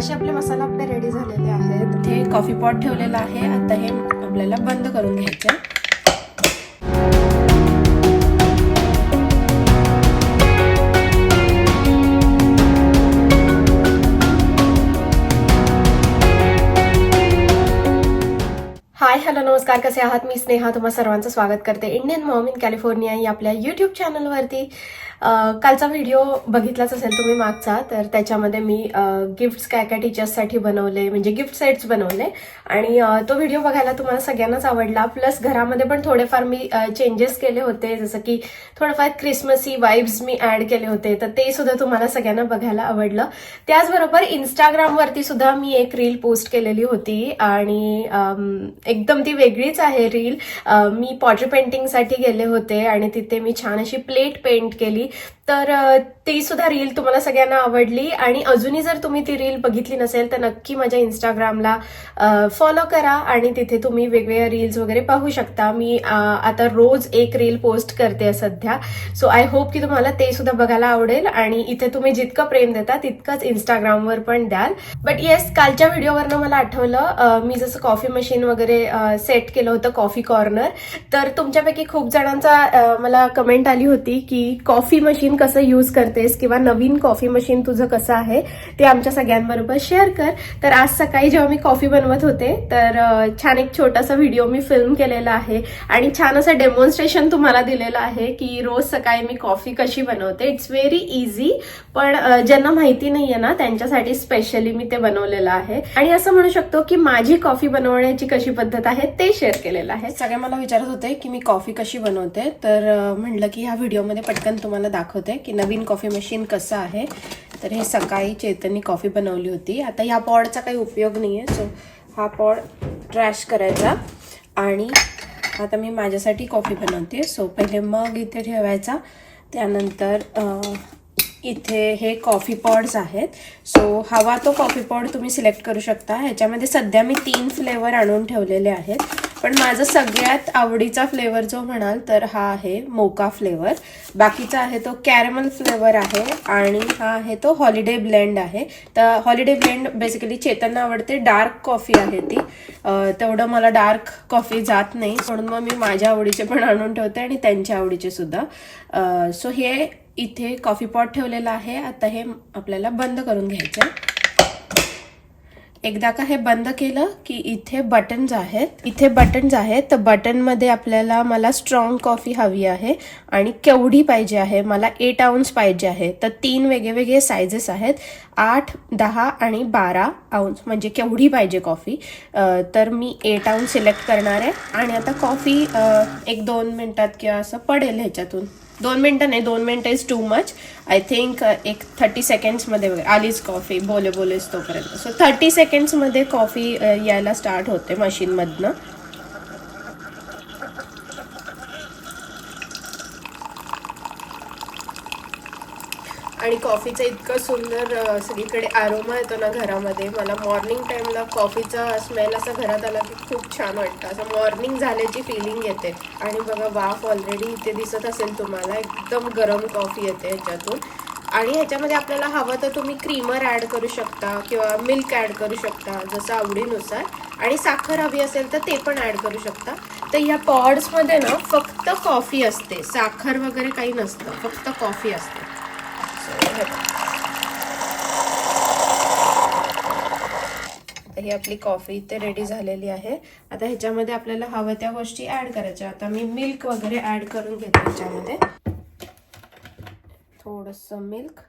असे आपले मसाला आपले रेडी झालेले आहेत. ते कॉफी पॉट ठेवलेला आहे. आता हे आपल्याला बंद करून घ्यायचं हाय हॅलो नमस्कार. कसे आहात? मी स्नेहा. तुम्हा सर्वांचं स्वागत करते. इंडियन मॉम इन कॅलिफोर्निया या आपल्या यूट्यूब चॅनलवरती कालचा व्हिडिओ बघितलाच असेल तुम्ही मागचा तर त्याच्यामध्ये मी गिफ्ट्स काय काय टीचर्ससाठी बनवले म्हणजे गिफ्ट सेट्स बनवले. आणि तो व्हिडिओ बघायला तुम्हाला सगळ्यांनाच आवडला. प्लस घरामध्ये पण थोडेफार मी चेंजेस केले होते. जसं की थोडंफार क्रिसमसी वाईब्स मी ऍड केले होते. तर ते सुद्धा तुम्हाला सगळ्यांना बघायला आवडलं. त्याचबरोबर इंस्टाग्रामवरती सुद्धा मी एक रील पोस्ट केलेली होती. आणि एकदम ती वेगळीच आहे रील मी पॉटर पेंटिंगसाठी गेले होते. आणि तिथे मी छान अशी प्लेट पेंट केली. तर ती सुद्धा रील तुम्हाला सगळ्यांना आवडली. आणि अजूनही जर तुम्ही ती रील बघितली नसेल तर नक्की माझ्या इंस्टाग्रामला फॉलो करा आणि तिथे तुम्ही वेगवेगळ्या रील्स वगैरे पाहू शकता. मी आता रोज एक रील पोस्ट करते सध्या. सो आय होप की तुम्हाला ते सुद्धा बघायला आवडेल. आणि इथे तुम्ही जितकं प्रेम देता तितकंच इंस्टाग्रामवर पण द्याल. बट येस कालच्या व्हिडिओवरनं मला आठवलं मी जसं कॉफी मशीन वगैरे सेट केलं होतं कॉफी कॉर्नर तर तुमच्यापैकी खूप जणांचा मला कमेंट आली होती की कॉफी मशीन कसं यूज करतेस किंवा नवीन कॉफी मशीन तुझं कसं आहे ते आमच्या सगळ्यांबरोबर शेअर कर. तर आज सकाळी जेव्हा मी कॉफी बनवत होते तर छान एक छोटासा व्हिडिओ मी फिल्म केलेला आहे आणि छान असं डेमॉन्स्ट्रेशन तुम्हाला दिलेलं आहे की रोज सकाळी मी कॉफी कशी बनवते. इट्स व्हेरी इझी पण ज्यांना माहिती नाहीये ना त्यांच्यासाठी स्पेशली मी ते बनवलेलं आहे. आणि असं म्हणू शकतो की माझी कॉफी बनवण्याची कशी पद्धत आहे ते शेअर केलेलं आहे. सगळे मला विचारत होते की मी कॉफी कशी बनवते? तर म्हणलं की ह्या व्हिडिओमध्ये पटकन तुम्हाला दाखवते की नवीन कॉफी मशीन कसं आहे. तर हे सकाळी चेतननी कॉफी बनवली होती. आता ह्या पॉडचा काही उपयोग नाही आहे सो हा पॉड ट्रॅश करायचा आणि आता मी माझ्यासाठी कॉफी बनवते. सो पहिले मग इथे ठेवायचा. त्यानंतर इथे हे कॉफी पॉड्स आहेत. सो हवा तो कॉफी पॉड तुम्ही सिलेक्ट करू शकता. ह्याच्यामध्ये सध्या मी तीन फ्लेवर आणून ठेवलेले आहेत. पण माझा सगळ्यात आवडीचा फ्लेवर जो म्हणाल तर हा आहे मोका फ्लेवर बाकीचा आहे तो कॅरमल फ्लेवर आहे आणि हा आहे तो हॉलिडे ब्लेंड आहे. तर हॉलिडे ब्लेंड बेसिकली चेतनना आवडते डार्क कॉफी आहे ती. तेवढं मला डार्क कॉफी जात नाही म्हणून मग मी माझ्या आवडीचे पण आणून ठेवते आणि त्यांच्या आवडीचे सुद्धा. सो हे इथे कॉफी पॉट ठेवलेलं आहे. आता हे आपल्याला बंद करून घ्यायचं आहे एकदा का हे बंद केलं की इथे बटन्स आहेत. इथे बटन्स आहेत तर बटनमध्ये आपल्याला मला स्ट्रॉंग कॉफी हवी आहे आणि केवढी पाहिजे आहे? मला एट आउन्स पाहिजे आहे. तर तीन वेगवेगळे सायझेस आहेत. आठ दहा आणि बारा आउन्स म्हणजे केवढी पाहिजे कॉफी तर मी एट आउन्स सिलेक्ट करणार आहे. आणि आता कॉफी एक दोन मिनटात किंवा असं पडेल ह्याच्यातून. दोन मिनटं नाही दोन मिनटं is too much I think एक थर्टी सेकंड्समध्ये वगैरे आलीच कॉफी बोले बोलेच तोपर्यंत. सो थर्टी सेकंड्समध्ये कॉफी यायला स्टार्ट होते मशीनमधनं आणि कॉफीचं इतकं सुंदर सगळीकडे आरोमा येतो ना घरामध्ये. मला मॉर्निंग टाईमला कॉफीचा स्मेल असा घरात आला की खूप छान वाटतं. असं मॉर्निंग झाल्याची फिलिंग येते. आणि बघा वाफ ऑलरेडी इथे दिसत असेल तुम्हाला एकदम गरम कॉफी येते ह्याच्यातून. आणि ह्याच्यामध्ये आपल्याला हवं तर तुम्ही क्रीमर ॲड करू शकता किंवा मिल्क ॲड करू शकता जसं आवडीनुसार. आणि साखर हवी असेल तर ते पण ॲड करू शकता. तर ह्या पॉड्समध्ये ना फक्त कॉफी असते. साखर वगैरे काही नसतं. फक्त कॉफी असते. आता ही आपली कॉफी इथे रेडी झालेली आहे. आता ह्याच्यामध्ये आपल्याला हव्या त्या गोष्टी ऍड करायच्या. आता मी मिल्क वगैरे ऍड करून घेते ह्याच्यामध्ये. थोडस मिल्क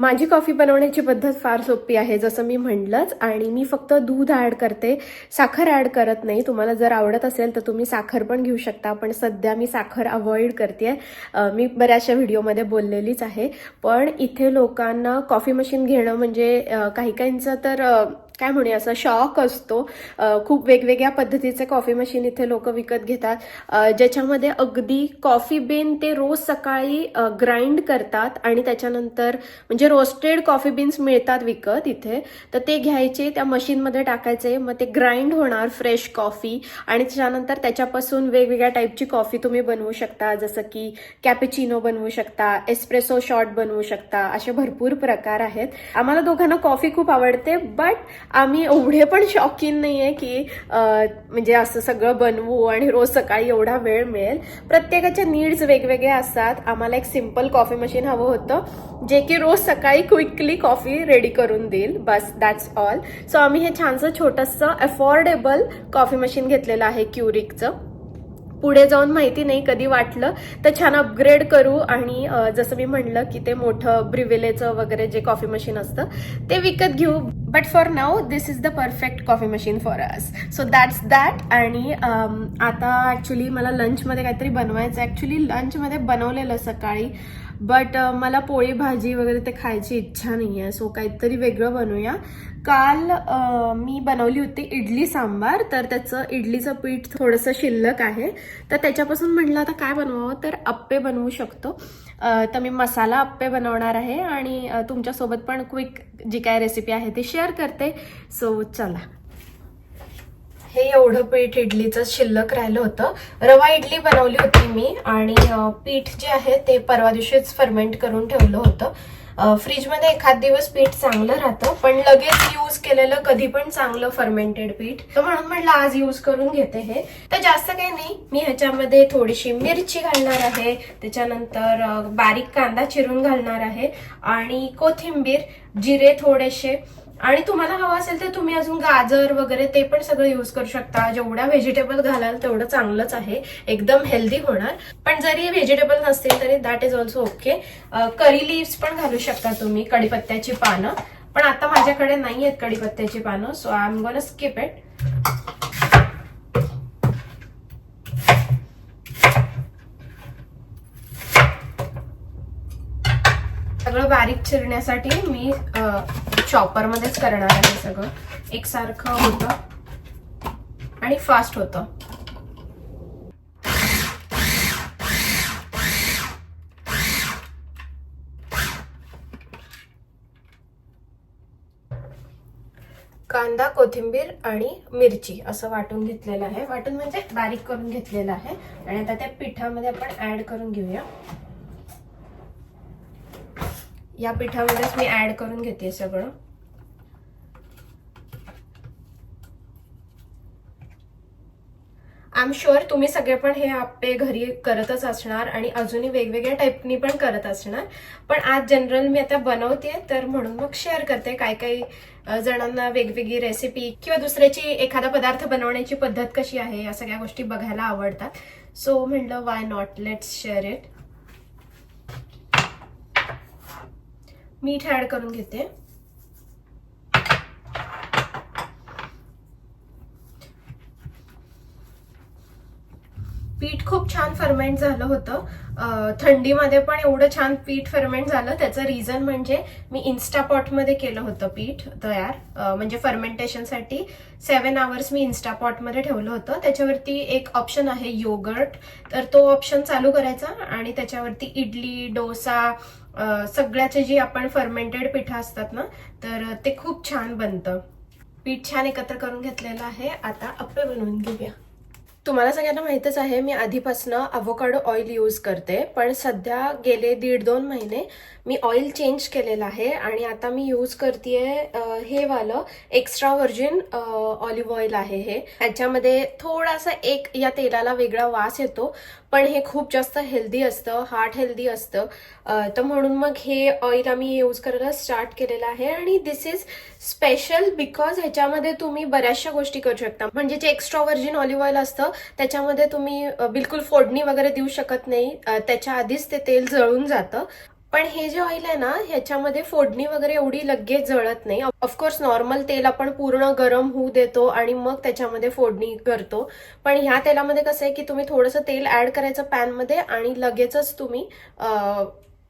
माझी कॉफी बनवण्याची पद्धत फार सोपी आहे जसं मी म्हटलंच आणि मी फक्त दूध ॲड करते. साखर ॲड करत नाही. तुम्हाला जर आवडत असेल तर तुम्ही साखर पण घेऊ शकता. पण सध्या मी साखर अवॉइड करते मी बऱ्याचशा व्हिडिओमध्ये बोललेलीच आहे. पण इथे लोकांना कॉफी मशीन घेणं म्हणजे काही काहींचं तर काय म्हणूया असा शॉक असतो. खूप वेगवेगळ्या पद्धतीचे कॉफी मशीन इथे लोक विकत घेतात. ज्याच्यामध्ये अगदी कॉफी बीन ते रोज सकाळी ग्राइंड करतात आणि त्याच्यानंतर म्हणजे रोस्टेड कॉफी बीन्स मिळतात विकत इथे. तर ते घ्यायचे त्या मशीनमध्ये टाकायचे मग ते ग्राइंड होणार फ्रेश कॉफी आणि त्याच्यानंतर त्याच्यापासून वेगवेगळ्या टाईपची कॉफी तुम्ही बनवू शकता. जसं की कॅपेचिनो बनवू शकता एस्प्रेसो शॉट बनवू शकता. असे भरपूर प्रकार आहेत. आम्हाला दोघांना कॉफी खूप आवडते बट आम्ही एवढे पण शॉकीन नाही आहे की म्हणजे असं सगळं बनवू आणि रोज सकाळी एवढा वेळ मिळेल. प्रत्येकाच्या नीड्स वेगवेगळे असतात. आम्हाला एक सिंपल कॉफी मशीन हवं होतं जे की रोज सकाळी क्विकली कॉफी रेडी करून देईल. बस दॅट्स ऑल सो आम्ही हे छानसं छोटंसं अफोर्डेबल कॉफी मशीन घेतलेलं आहे क्युरिकचं पुढे जाऊन माहिती नाही कधी वाटलं तर छान अपग्रेड करू आणि जसं मी म्हणलं की ते मोठं ब्रिवेलेचं वगैरे जे कॉफी मशीन असतं ते विकत घेऊ. But for now this is the perfect coffee machine for us so that's that आणि आता ॲक्च्युली मला लंचमध्ये काहीतरी बनवायचं ॲक्च्युली लंचमध्ये बनवलेलं सकाळी बट मला पोळी भाजी वगैरे ते खायची इच्छा नाही आहे सो काहीतरी वेगळं बनवूया. काल मी बनवली होती इडली सांबार तर त्याचं इडलीचं पीठ थोडंसं शिल्लक आहे. तर त्याच्यापासून म्हटलं आता काय बनवावं? तर अप्पे बनवू शकतो. तर मी मसाला अप्पे बनवणार आहे आणि तुमच्यासोबत पण क्विक जी काय रेसिपी आहे ती शेअर करते. सो चला. हे एवढं पीठ इडलीचं शिल्लक राहिलं होतं. रवा इडली बनवली होती मी आणि पीठ जे आहे ते परवा दिवशीच फर्मेंट करून ठेवलं होतं. फ्रीजमध्ये एखाद दिवस पीठ चांगलं राहतं पण लगेच यूज केलेलं कधी पण चांगलं फर्मेंटेड पीठ. तर म्हणून म्हटलं आज यूज करून घेते हे. तर जास्त काही नाही. मी ह्याच्यामध्ये थोडीशी मिरची घालणार आहे. त्याच्यानंतर बारीक कांदा चिरून घालणार आहे. आणि कोथिंबीर जिरे थोडेसे. आणि तुम्हाला हवं असेल तर तुम्ही अजून गाजर वगैरे ते पण सगळं युज करू शकता. जेवढ्या व्हेजिटेबल घालाल तेवढं चांगलंच आहे. एकदम हेल्दी होणार. पण जरी व्हेजिटेबल नसतील तरी that is also okay curry leaves पण घालू शकता तुम्ही कडीपत्त्याची पानं. पण आता माझ्याकडे नाही आहेत कडीपत्त्याची पानं so I am gonna skip it सगळं बारीक चिरण्यासाठी मी चॉपर मध्येच करणार आहे सगळं. एकसारखं होतं. आणि फास्ट होतं. कांदा कोथिंबीर आणि मिरची असं वाटून घेतलेलं आहे. वाटून म्हणजे बारीक करून घेतलेलं आहे. आणि आता त्या पिठामध्ये आपण ऍड करून घेऊया. या पिठामध्येच मी ॲड करून घेते सगळं. आय एम शुअर तुम्ही सगळे पण हे आप्पे घरी करतच असणार आणि अजूनही वेगवेगळ्या टाईपनी पण करत असणार. पण आज जनरल मी आता बनवते तर म्हणून मग शेअर करते काय काही जणांना वेगवेगळी रेसिपी किंवा दुसऱ्याची एखादा पदार्थ बनवण्याची पद्धत कशी आहे या सगळ्या गोष्टी बघायला आवडतात. सो म्हणलं why not let's share it मीठ ऍड करून घेते. पीठ खूप छान फर्मेंट झालं होतं. थंडीमध्ये पण एवढं छान पीठ फर्मेंट झालं. त्याचं रिझन म्हणजे मी इन्स्टापॉटमध्ये केलं होतं पीठ तयार. म्हणजे फर्मेंटेशनसाठी सेवन आवर्स मी इन्स्टापॉटमध्ये ठेवलं होतं. त्याच्यावरती एक ऑप्शन आहे योगर्ट तर तो ऑप्शन चालू करायचा आणि त्याच्यावरती इडली डोसा सगळ्याचे जी आपण फर्मेंटेड पिठं असतात ना तर ते खूप छान बनतं. पीठ छान एकत्र करून घेतलेलं आहे. आता अप्पे बनवून घेऊया. तुम्हाला सगळ्यांना माहीतच आहे मी आधीपासनं अቮकाडो ऑइल यूज करते पण सध्या गेले दीड दोन महिने मी ऑइल चेंज केलेलं आहे आणि आता मी यूज करतेय हे वालं एक्स्ट्रा व्हर्जिन ऑलिव्ह ऑइल आहे हे. ह्याच्यामध्ये थोडासा एक या तेलाला वेगळा वास येतो पण हे खूप जास्त हेल्दी असतं हार्ट हेल्दी असतं. तर म्हणून मग हे ऑइल आम्ही यूज करायला स्टार्ट केलेलं आहे आणि दिस इज स्पेशल बिकॉज ह्याच्यामध्ये तुम्ही बऱ्याचशा गोष्टी करू शकता. म्हणजे जे एक्स्ट्रा व्हर्जिन ऑलिव्ह ऑइल असतं त्याच्यामध्ये तुम्ही बिलकुल फोडणी वगैरे देऊ शकत नाही. त्याच्या आधीच ते तेल जळून जातं. पण हे जे ऑइल आहे ना ह्याच्यामध्ये फोडणी वगैरे एवढी लगेच जळत नाही. ऑफकोर्स नॉर्मल तेल आपण पूर्ण गरम होऊ देतो आणि मग त्याच्यामध्ये फोडणी करतो. पण ह्या तेलामध्ये कसं आहे की तुम्ही थोडंसं तेल ऍड करायचं पॅनमध्ये आणि लगेचच तुम्ही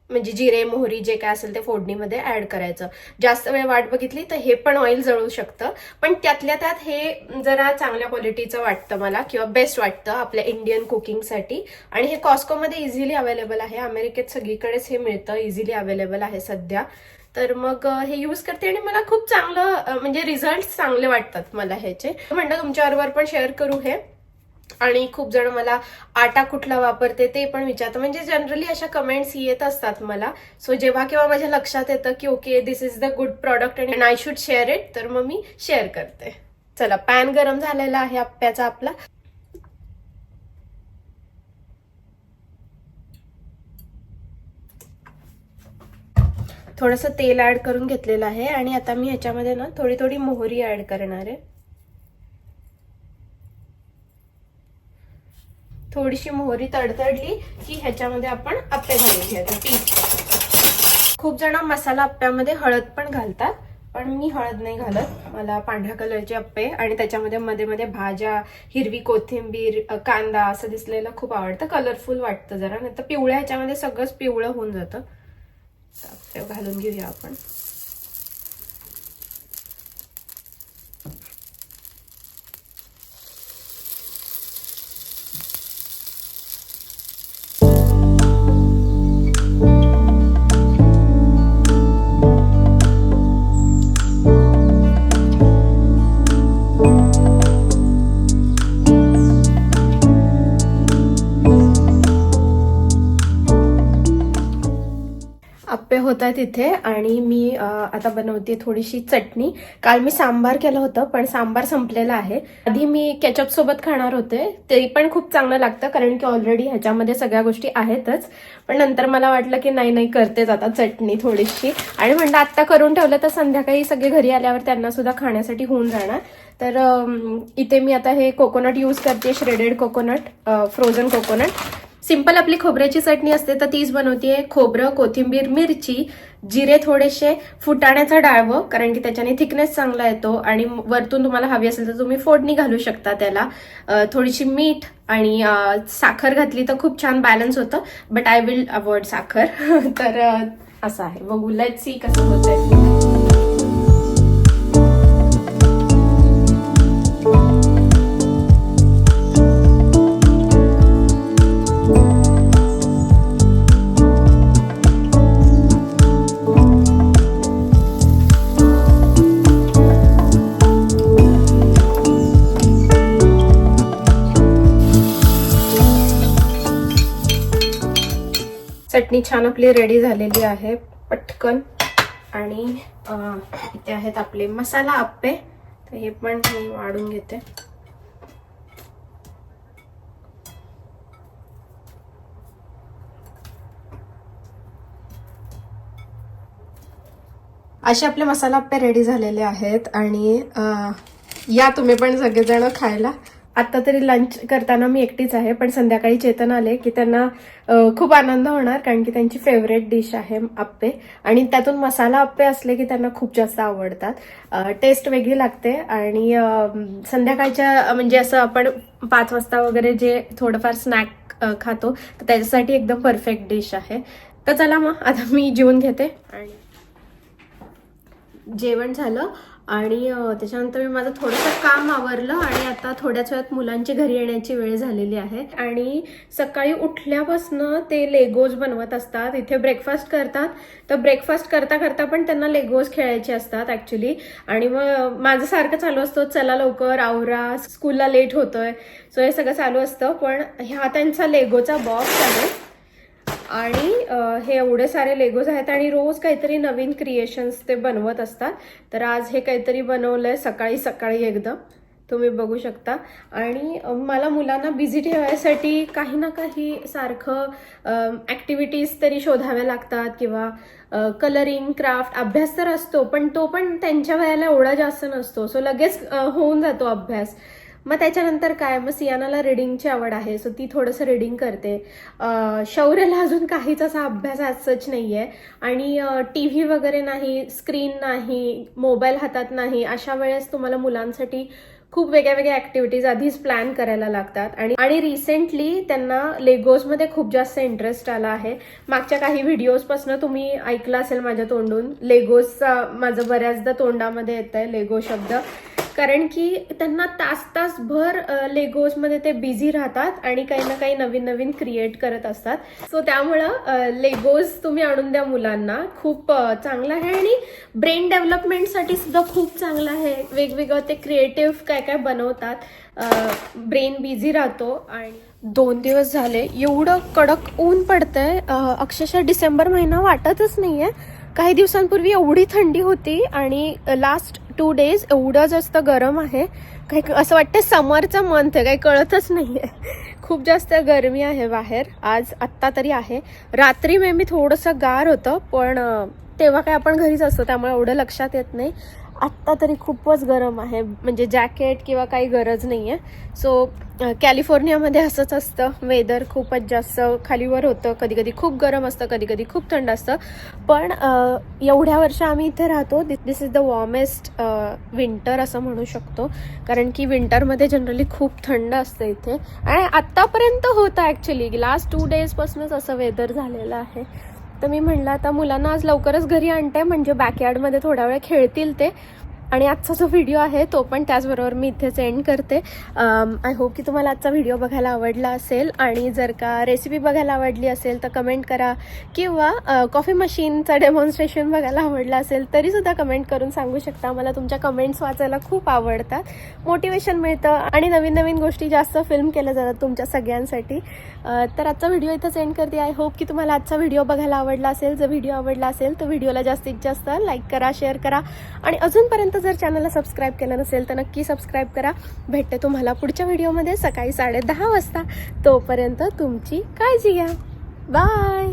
म्हणजे जिरे मोहरी जे काय असेल ते फोडणीमध्ये ऍड करायचं. जास्त वेळ वाट बघितली तर हे पण ऑइल जळू शकतं. पण त्यातल्या त्यात हे जरा चांगल्या क्वालिटीचं वाटतं मला किंवा बेस्ट वाटतं आपल्या इंडियन कुकिंगसाठी आणि हे कॉस्कोमध्ये इझिली अवेलेबल आहे. अमेरिकेत सगळीकडेच हे मिळतं इझिली अवेलेबल आहे सध्या. तर मग हे यूज करते आणि मला खूप चांगलं म्हणजे रिझल्ट चांगले वाटतात मला ह्याचे. म्हणलं तुमच्याबरोबर पण शेअर करू हे. आणि खूप जण मला आटा कुठला वापरते ते पण विचारतं म्हणजे जनरली अशा कमेंट्स येत असतात मला. सो जेव्हा केव्हा माझ्या लक्षात येतं की okay this is the good product and I should share it तर मग मी शेअर करते. चला पॅन गरम झालेला आहे आप्याचा आपला. थोडंसं तेल ऍड करून घेतलेलं आहे आणि आता मी ह्याच्यामध्ये ना थोडी थोडी मोहरी ऍड करणार आहे. थोडीशी मोहरी तडतडली की ह्याच्यामध्ये आपण आप्पे घालून घ्यायचं पीठ. खूप जण मसाला आप्प्यामध्ये हळद पण घालतात पण मी हळद नाही घालत. मला पांढऱ्या कलरचे आप्पे आणि त्याच्यामध्ये मध्ये मध्ये भाज्या हिरवी कोथिंबीर कांदा असं दिसलेलं खूप आवडतं. कलरफुल वाटतं जरा नाही तर पिवळ्या ह्याच्यामध्ये सगळंच पिवळं होऊन जातं. आप्पे घालून घेऊया आपण. होत आहे तिथे आणि मी आता बनवते थोडीशी चटणी. काल मी सांबार केलं होतं पण सांबार संपलेला आहे. आधी मी केचप सोबत खाणार होते. ते पण खूप चांगलं लागतं कारण की ऑलरेडी ह्याच्यामध्ये सगळ्या गोष्टी आहेतच. पण नंतर मला वाटलं की नाही नाही करतेच आता चटणी थोडीशी. आणि म्हणलं आत्ता करून ठेवलं तर संध्याकाळी सगळे घरी आल्यावर त्यांना सुद्धा खाण्यासाठी होऊन जाणार. तर इथे मी आता हे कोकोनट यूज करते shredded coconut frozen coconut simple आपली खोबऱ्याची चटणी असते तर तीच बनवते खोबरं कोथिंबीर मिरची जिरे थोडेसे फुटाण्याचा डाळवं कारण की त्याच्याने थिकनेस चांगला येतो आणि वरतून तुम्हाला हवी असेल तर तुम्ही फोडणी घालू शकता त्याला. थोडीशी मीठ आणि साखर घातली तर खूप छान बॅलन्स होतं बट आय विल अवॉइड साखर. तर असं आहे. बघू लेट सी कसं होतंय. चटणी छान आपली रेडी झालेली आहे पटकन. आणि इथे आहेत आपले मसाला आप्पे. तर हे पण मी वाढून घेते. असे आपले मसाला आप्पे रेडी झालेले आहेत आणि या तुम्ही पण सगळेजण खायला. आता तरी लंच करताना मी एकटीच आहे पण संध्याकाळी चेतन आले की त्यांना खूप आनंद होणार कारण की त्यांची फेवरेट डिश आहे आप्पे. आणि त्यातून मसाला आप्पे असले की त्यांना खूप जास्त आवडतात. टेस्ट वेगळी लागते आणि संध्याकाळच्या म्हणजे असं आपण पाच वाजता वगैरे जे थोडंफार स्नॅक खातो तर त्याच्यासाठी एकदम परफेक्ट डिश आहे. तर चला मग आता मी जेवून घेते. आणि जेवण झालं. आणि त्याच्यानंतर मी माझं थोडंसं काम आवरलं आणि आता थोड्याच वेळात मुलांची घरी येण्याची वेळ झालेली आहे. आणि सकाळी उठल्यापासनं ते लेगोज बनवत असतात. इथे ब्रेकफास्ट करतात. तर ब्रेकफास्ट करता करता पण त्यांना लेगोज खेळायचे असतात ऍक्च्युली आणि मग माझं सारखं चालू असतं चला लवकर आवरा स्कूलला लेट होतोय. सो हे सगळं चालू असतं. पण ह्या त्यांचा लेगोचा बॉक्स आहे. आणि हे एवढे सारे लेगोज आहेत आणि रोज काहीतरी नवीन क्रिएशन्स ते बनवत असतात. तर आज हे काहीतरी बनवलंय सकाळी सकाळी एकदम तुम्ही बघू शकता. आणि मला मुलांना बिझी ठेवायसाठी काही ना काही सारखं ॲक्टिव्हिटीज तरी शोधाव्या लागतात किंवा कलरिंग क्राफ्ट अभ्यास तर असतो पण तो पण त्यांच्या वयाला एवढा जास्त नसतो. सो लगेच होऊन जातो अभ्यास. मग त्याच्यानंतर काय? मग सियानाला रिडिंगची आवड आहे सो ती थोडंसं रिडिंग करते. शौर्यला अजून काहीच असा अभ्यास आज सच नाही आहे आणि टी व्ही वगैरे नाही स्क्रीन नाही मोबाईल हातात नाही अशा वेळेस तुम्हाला मुलांसाठी खूप वेगळ्या वेगळ्या ऍक्टिव्हिटीज आधीच प्लॅन करायला लागतात. आणि आणि रिसेंटली त्यांना लेगोजमध्ये खूप जास्त इंटरेस्ट आला आहे. मागच्या काही व्हिडिओजपासून तुम्ही ऐकलं असेल माझ्या तोंडून. लेगोजचा माझं बऱ्याचदा तोंडामध्ये येत आहे लेगो शब्द. कारण की त्यांना तास तास भर लेगोजमध्ये ते बिझी राहतात आणि काही ना काही नवीन नवीन क्रिएट करत असतात. सो त्यामुळं लेगोज तुम्ही आणून द्या मुलांना. खूप चांगलं आहे आणि ब्रेन डेव्हलपमेंटसाठी सुद्धा खूप चांगलं आहे. वेगवेगळं ते क्रिएटिव्ह काय काय बनवतात. ब्रेन बिझी राहतो आणि दोन दिवस झाले. एवढं कडक ऊन पडतंय. अक्षरशः डिसेंबर महिना वाटतच नाहीये. काही दिवसांपूर्वी एवढी थंडी होती आणि लास्ट टू डेज एवढं जास्त गरम आहे. काही असं वाटतं समरचं मंथ आहे. काही कळतच नाही आहे खूप जास्त गरमी आहे बाहेर. आज आत्ता तरी आहे. रात्री मे मी थोडंसं गार होतं पण तेव्हा काय आपण घरीच असतो त्यामुळे एवढं लक्षात येत नाही. आत्ता तरी खूपच गरम आहे. म्हणजे जॅकेट किंवा काही गरज नाही आहे सो कॅलिफोर्नियामध्ये असंच असतं. वेदर खूपच जास्त खालीवर होतं. कधी कधी खूप गरम असतं कधी कधी खूप थंड असतं. पण एवढ्या वर्ष आम्ही इथे राहतो. This is the warmest winter असं म्हणू शकतो. कारण की विंटरमध्ये जनरली खूप थंड असतं इथे. आणि आत्तापर्यंत होतं ॲक्च्युली लास्ट टू डेजपासूनच असं वेदर झालेलं आहे. तर मी म्हणलं आता मुलांना आज लवकरच घरी आणते म्हणजे बॅकयार्डमध्ये थोडा वेळ खेळतील ते. आणि आजचा जो व्हिडिओ आहे तो पण त्याचबरोबर मी इथेच एंड करते. आय होप की तुम्हाला आजचा व्हिडिओ बघायला आवडला असेल आणि जर का रेसिपी बघायला आवडली असेल तर कमेंट करा. किंवा कॉफी मशीनचं डेमॉन्स्ट्रेशन बघायला आवडलं असेल तरीसुद्धा कमेंट करून सांगू शकता. मला तुमच्या कमेंट्स वाचायला खूप आवडतात. मोटिवेशन मिळतं आणि नवीन नवीन गोष्टी जास्त फिल्म केल्या जातात तुमच्या सगळ्यांसाठी. तर आजचा व्हिडिओ इथंच एंड करते. आय होप की तुम्हाला आजचा व्हिडिओ बघायला आवडला असेल. जर व्हिडिओ आवडला असेल तर व्हिडिओला जास्तीत जास्त लाईक करा शेअर करा. आणि अजूनपर्यंत जर चॅनलला सबस्क्राईब केलं नसेल तर नक्की सबस्क्राईब करा. भेटते तुम्हाला पुढच्या व्हिडिओमध्ये सकाळी साडे दहा वाजता. तोपर्यंत तुमची काळजी घ्या. बाय